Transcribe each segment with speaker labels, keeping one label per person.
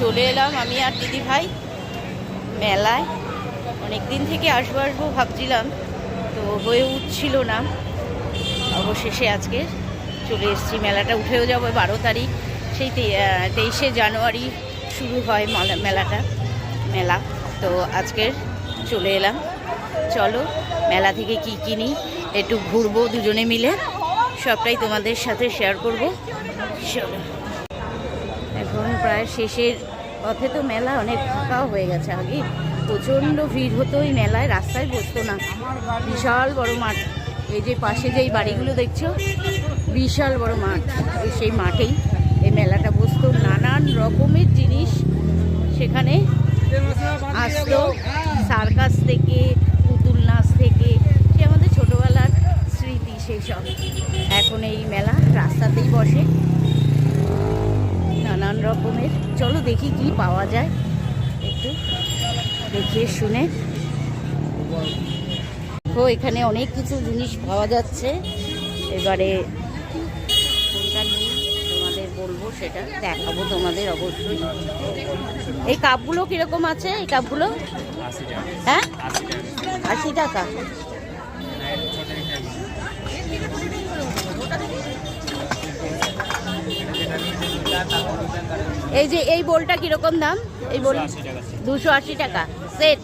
Speaker 1: চলে এলাম আমি আর দিদি ভাই মেলায়। অনেক দিন থেকে আসব আসব ভাবছিলাম, তো হয়ে উঠছিল না। অবশেষে আজকে চলে এসেছি, মেলাটা উঠেও যাব। বারো তারিখ, সেই তেইশে জানুয়ারি শুরু হয় মালা- মেলাটা, মেলা। তো আজকের চলে এলাম। চলো, মেলা থেকে কি কিনি, একটু ঘুরবো দুজনে মিলে। সবটাই তোমাদের সাথে শেয়ার করব। চলো। প্রায় শেষের পথে তো মেলা অনেক ফাঁকাও হয়ে গেছে আগে। প্রচণ্ড ভিড় হতো ওই মেলায়, রাস্তায় বসতো না। বিশাল বড় মাঠ। এই যে পাশে যেই বাড়িগুলো দেখছ, বিশাল বড় মাঠ। এই সেই মাঠেই এই মেলাটা বসতো। নানান রকমের জিনিস সেখানে আসতো। সার্কাস থেকে, পুতুল নাচ থেকে, সে আমাদের ছোটোবেলার স্মৃতি সেই সব। এখন এই মেলা রাস্তাতেই বসে। নানান রকমের। চলো দেখি কি পাওয়া যায়। একটু দেখে শুনে। তো এখানে অনেক কিছু জিনিস পাওয়া যাচ্ছে। এবারে তোমাদের বলব সেটা দেখাবো তোমাদের অবশ্যই। এই কাপগুলো কীরকম আছে? এই কাপগুলো? হ্যাঁ? আশি টাকা। এই যে, এই বোলটা কীরকম দাম? এই বোল দুশো আশি টাকা। সেট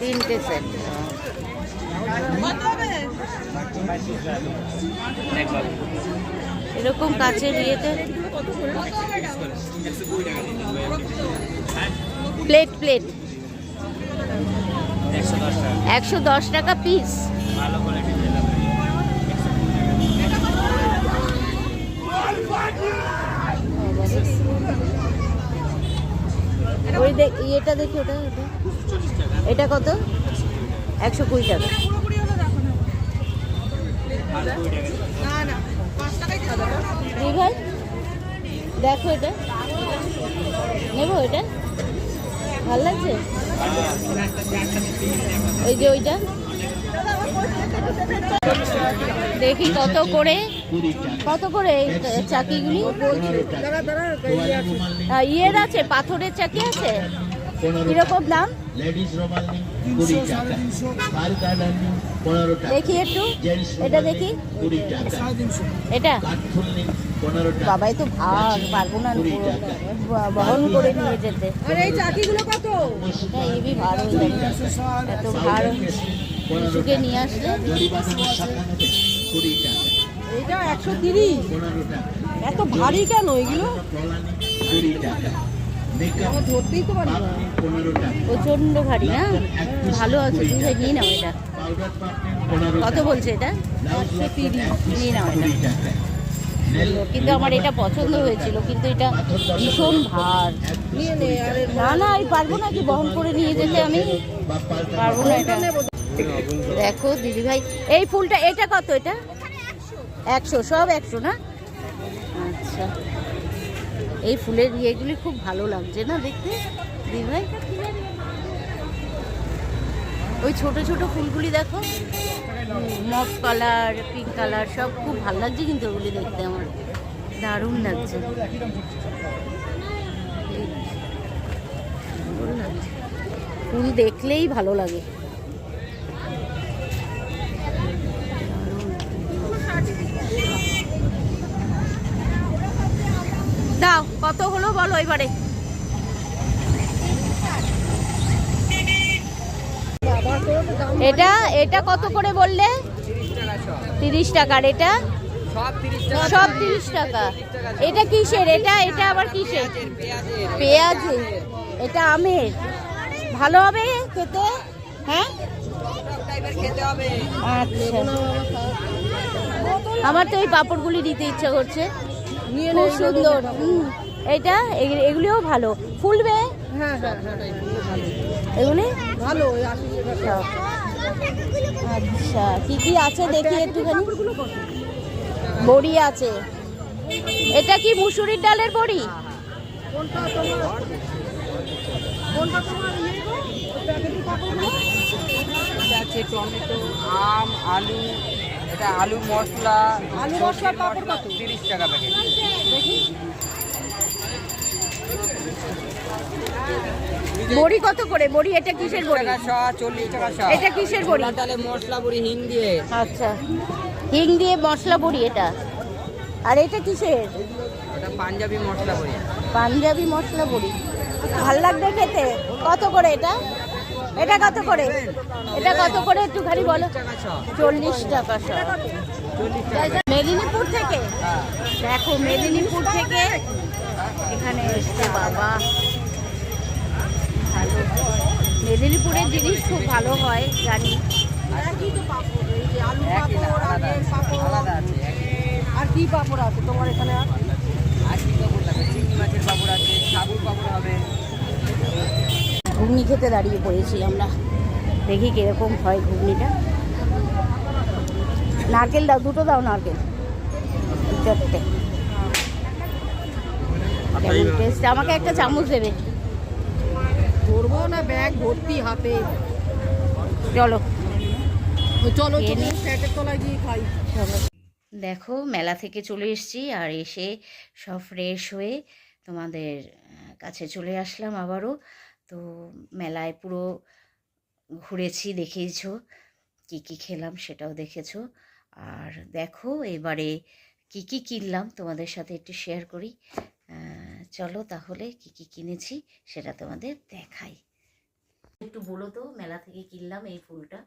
Speaker 1: তিনটে সেট এরকম কাছের ইয়েতে? প্লেট প্লেট একশো দশ টাকা। পিস ওই দেখ, ইয়েটা দেখি ওটা এটা কত? একশো কুড়ি টাকা। ভাই দেখো এটা। নেব এটা ভালো লাগছে? ওই যে ওইটা? দেখি কত করে কত করে এই চাকিগুলি? ইয়ের আছে পাথরের চাকি আছে? কীরকম দাম? দেখি একটু এটা দেখি। এটা? বাবাই তো ভাগ পারব না বহন করে নিয়ে যেতে।
Speaker 2: আর এই চাকিগুলো কত?
Speaker 1: ভার হয়ে যাবে এত ভার শুকে নিয়ে আসলে
Speaker 2: এইটা একশো তিরিশ। এত ভারী কেন এগুলো? ধরতেই তো পারি
Speaker 1: প্রচণ্ড ভারী না? ভালো আছে ভাই নিয়ে নাও এটা। কত বলছে এটা?
Speaker 3: ব্লাউজ
Speaker 1: তিরিশ নিয়ে নাও এটা। কিন্তু আমার এটা পছন্দ হয়েছিল কিন্তু এটা ভীষণ ভার।
Speaker 2: না
Speaker 1: না আমি পারব না কি বহন করে নিয়ে যেতে আমি? পারব না এটা। দেখো দিদি ভাই, এই ফুলটা, এটা কত এটা? একশো, সব একশো না? আচ্ছা। এই ফুলের ইয়েগুলি খুব ভালো লাগছে না দেখতে, দিদি ভাই? ওই ছোট ছোট ফুলগুলি দেখো। মফ কালার, পিঙ্ক কালার, সব খুব ভালো লাগছে কিন্তু ওগুলি দেখতে আমার। দারুণ লাগছে। লাগছে। ফুল দেখলেই ভালো লাগে। দাও, কত হলো বলো এবারে। এটা এটা কত করে বললে? তিরিশ টাকার এটা? সব তিরিশ টাকা। এটা কিসের? এটা এটা আবার কিসের? পেঁয়াজ এটা আমের। ভালো হবে খেতে? হ্যাঁ? আচ্ছা। আমার তো এই পাঁপড়গুলি নিতে ইচ্ছা করছে। খুব সুন্দর। এটা এগ- এগুলিও ভালো। ফুলবে?
Speaker 2: হ্যাঁ হ্যাঁ হ্যাঁ
Speaker 1: এগুলি
Speaker 2: ভালো।
Speaker 1: আচ্ছা কি কি আছে দেখি একটুখানি? বড়ি আছে। এটা কি মুসুরির ডালের বড়ি?
Speaker 2: কোনটা তোমার কোনটা তোমার ইয়ে
Speaker 4: আছে টমেটো আম আলু এটা আলু মশলা
Speaker 2: আলু মশলার পাঁপড় কত?
Speaker 4: তিরিশ টাকা প্যাকেট
Speaker 2: দেখি।
Speaker 1: বড়ি কত করে? বড়ি এটা কিসের বড়ি? এটা কিসের বড়ি?
Speaker 4: তাহলে মশলা বড়ি হিং দিয়ে।
Speaker 1: আচ্ছা। হিং দিয়ে মশলা বড়ি এটা? আর এটা কিসের?
Speaker 4: ওটা পাঞ্জাবি মশলা বড়ি।
Speaker 1: পাঞ্জাবি মশলা বড়ি। ভালো লাগবে খেতে? কত করে এটা? এটা কত করে? এটা কত করে একটুখানি বলো? চল্লিশ টাকা মেদিনীপুর থেকে? দেখো মেদিনীপুর থেকে এখানে এসছে বাবা। ভালো মেদিনীপুরের জিনিস খুব ভালো হয় জানি।
Speaker 2: পাপড় পাপড়
Speaker 4: আছে,
Speaker 2: পাপড়
Speaker 4: আছে।
Speaker 2: আর কি পাপড় আছে? তোমার এখানে আর?
Speaker 4: আর কি কাপড় লাগে? চিংড়ি মাছের পাপড় আছে সাবুর পাপড় হবে।
Speaker 1: ঘুগনি খেতে দাঁড়িয়ে পড়েছি আমরা। দেখি কীরকম হয় ঘুগনিটা। নারকেল দাও দুটো দাও নারকেল। চারটে। কেমন টেস্ট আমাকে একটা চামচ দেবে।
Speaker 2: ধরবো না ব্যাগ ভর্তি হাতে।
Speaker 1: চলো।
Speaker 2: চলো তলায় গিয়ে খাই।
Speaker 1: চলো। দেখো মেলা থেকে চলে এসেছি আর এসে সব ফ্রেশ হয়ে তোমাদের কাছে চলে আসলাম আবারও। তো মেলায় পুরো ঘুরেছি, দেখেইছো কি কি খেলাম সেটাও দেখেছ। আর দেখো এবারে কি কি কিনলাম তোমাদের সাথে একটু শেয়ার করি। চলো তাহলে কি কি কিনেছি সেটা তোমাদের দেখাই। একটু বলো তো, মেলা থেকে কিনলাম এই ফুলটা।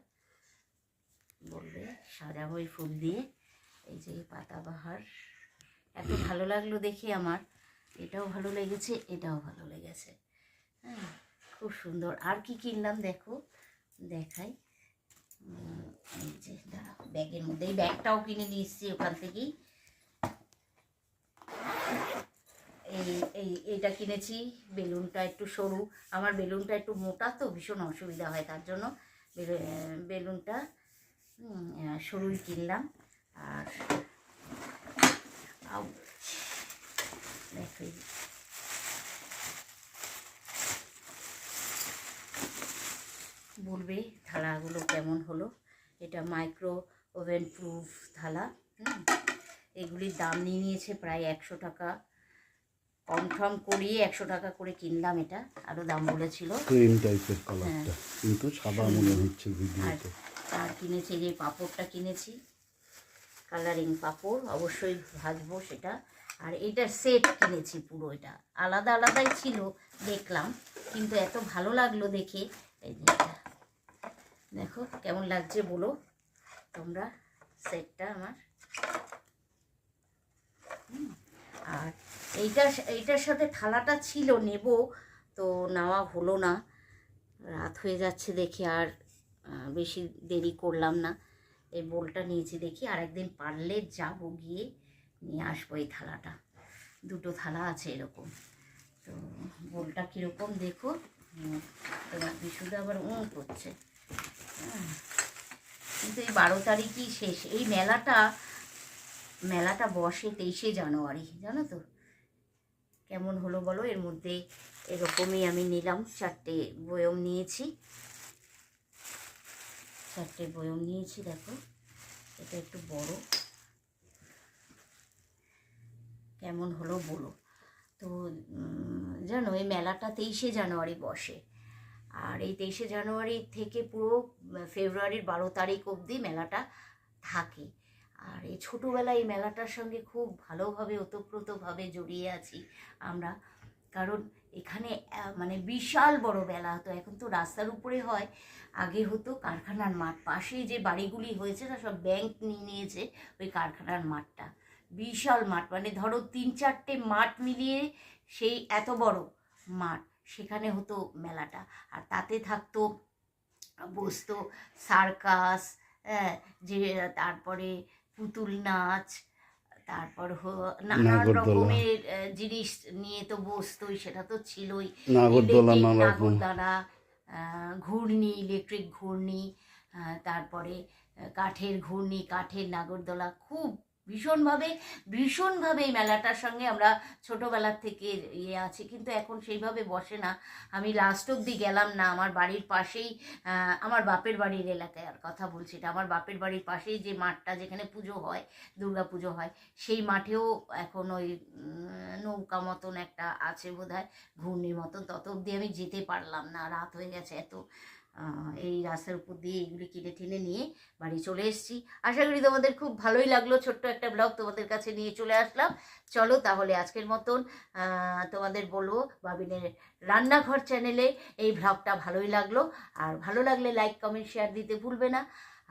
Speaker 1: বলবে সাজাবো এই ফুল দিয়ে। এই যে পাতাবাহার এত ভালো লাগল দেখে আমার। এটাও ভালো লেগেছে, এটাও ভালো লেগেছে। হ্যাঁ। খুব সুন্দর। আর কি কিনলাম দেখো? দেখাই। ব্যাগের মধ্যে। এই ব্যাগটাও কিনে নিয়ে এসেছি ওখান থেকেই। এই এই, এইটা কিনেছি। বেলুনটা একটু সরু। আমার বেলুনটা একটু মোটা তো, ভীষণ অসুবিধা হয় তার জন্য। বেলু- বেলুনটা সরুই কিনলাম। আর দেখো এই যে। বলবে থালাগুলো কেমন হলো। এটা মাইক্রো ওভেন প্রুফ থালা হুম? এগুলির দাম নিয়ে নিয়েছে প্রায় একশো টাকা। কনফার্ম করিয়ে একশো টাকা করে কিনলাম এটা আরও দাম বলেছিল।
Speaker 5: ক্রিম টাইপের কালারটা কিন্তু সাদা মনে হচ্ছে
Speaker 1: আর
Speaker 5: ভিডিওতে।
Speaker 1: আর কিনেছি যে পাঁপড়টা কিনেছি কালারিং পাঁপড় অবশ্যই ভাজবো সেটা। আর এটা সেট কিনেছি পুরো এটা আলাদা আলাদাই ছিল দেখলাম। কিন্তু এত ভালো লাগল দেখে এই এটা। দেখো কেমন লাগছে বলো। তোমরা সেটটা আমার। আর এইটার এইটার সাথে থালাটা ছিল, নেব, তো নেওয়া হলো না। রাত হয়ে যাচ্ছে দেখি আর বেশি দেরি করলাম না। এই বোলটা নিয়েছি দেখি আর একদিন পারলে যাব গিয়ে নিয়ে আসব এই থালাটা। দুটো থালা আছে এরকম। তো বোলটা কীরকম দেখো। তোমার বিশুদ্ধ আবার উঁ করছে। কিন্তু এই বারো তারিখই শেষ। এই মেলাটা মেলাটা বসে তেইশে জানুয়ারি, জানো তো? কেমন হলো বলো? এর মধ্যে এরকমই আমি নিলাম। চারটে বয়ম নিয়েছি। চারটে বয়ম নিয়েছি, দেখো। এটা একটু বড়। কেমন হলো বলো? তো জানো, এই মেলাটা তেইশে জানুয়ারি বসে। আর এই তেইশে জানুয়ারি থেকে পুরো ফেব্রুয়ারির বারো তারিখ অবধি মেলাটা থাকে। আর এই ছোটোবেলায় এই মেলাটার সঙ্গে খুব ভালোভাবে, ওতপ্রোতভাবে জড়িয়ে আছি আমরা। কারণ এখানে মানে বিশাল বড় মেলা। হতো এখন তো রাস্তার উপরে হয়। আগে হতো কারখানার মাঠ। পাশেই যে বাড়িগুলি হয়েছে না সব ব্যাংক নিয়ে নিয়েছে ওই কারখানার মাঠটা। বিশাল মাঠ। মানে ধরো তিন চারটে মাঠ মিলিয়ে সেই এত বড় মাঠ। সেখানে হতো মেলাটা। আর তাতে থাকতো বসতো সার্কাস হ্যাঁ যে তারপরে পুতুল নাচ তারপর হ- নানান রকমের জিনিস নিয়ে তো বসতোই সেটা তো ছিলই।
Speaker 5: নাগরদোলা
Speaker 1: ঘূর্ণি ইলেকট্রিক ঘূর্ণি তারপরে কাঠের ঘূর্ণি কাঠের নাগরদোলা খুব ভীষণভাবে ভীষণভাবে এই মেলাটার সঙ্গে আমরা ছোটোবেলার থেকে ইয়ে আছি। কিন্তু এখন সেইভাবে বসে না। আমি লাস্ট অবধি গেলাম না। আমার বাড়ির পাশেই আমার বাপের বাড়ির এলাকায় আর কথা বলছি এটা আমার বাপের বাড়ির পাশেই যে মাঠটা যেখানে পুজো হয়, দুর্গা পুজো হয়, সেই মাঠেও এখন ওই নৌকা মতন একটা আছে বোধ হয় ঘূর্ণির মতন। তত অবধি আমি যেতে পারলাম না। রাত হয়ে গেছে এত। এই রাস্তার উপর দিয়ে এইগুলি কিনে টিনে নিয়ে বাড়ি চলে এসেছি। আশা করি তোমাদের খুব ভালোই লাগল ছোট্ট একটা ব্লগ তোমাদের কাছে নিয়ে চলে আসলাম। চলো তাহলে আজকের মতন তোমাদের বলব বাবিনের রান্নাঘর চ্যানেলে এই ব্লগটা ভালোই লাগল। আর ভালো লাগলে লাইক কমেন্ট শেয়ার দিতে ভুলবে না।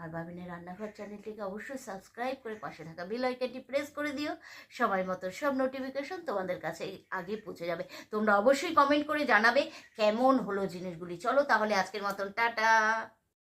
Speaker 1: আর বাবিনের রান্নাঘর চ্যানেলটিকে অবশ্যই সাবস্ক্রাইব করে পাশে থাকা বেল আইকনটি প্রেস করে দিও। সময় মতো সব নোটিফিকেশন তোমাদের কাছে আগে পৌঁছে যাবে। তোমরা অবশ্যই কমেন্ট করে জানাবে কেমন হলো জিনিসগুলি। চলো তাহলে আজকের মতন, টাটা!